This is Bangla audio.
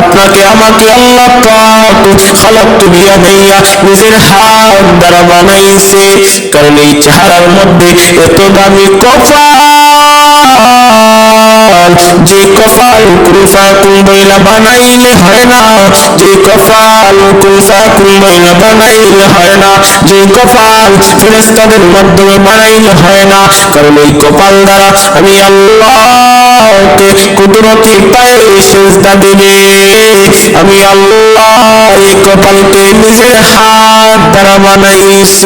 আপনাকে, আমাকে আল্লাহ পাক নিজের হাত দ্বারা বানাইছে। কারণ এই চেহারার মধ্যে এত দামি কপাল। যে কপাল কুরফা কুম্বইলা বানাইলে হয় না, যে কপাল কুরফা কুম্বইলা বানাইলে হয় না, যে কপাল ফেরেস্তাদের মাধ্যমে বানাইলে হয় না। কারণ এই কপাল দ্বারা আমি আল্লাহকে কুদরতি পায়ে সেজদা দিলে আমি আল্লাহ এই কপালকে নিজের হাত দ্বারা বানাইছি।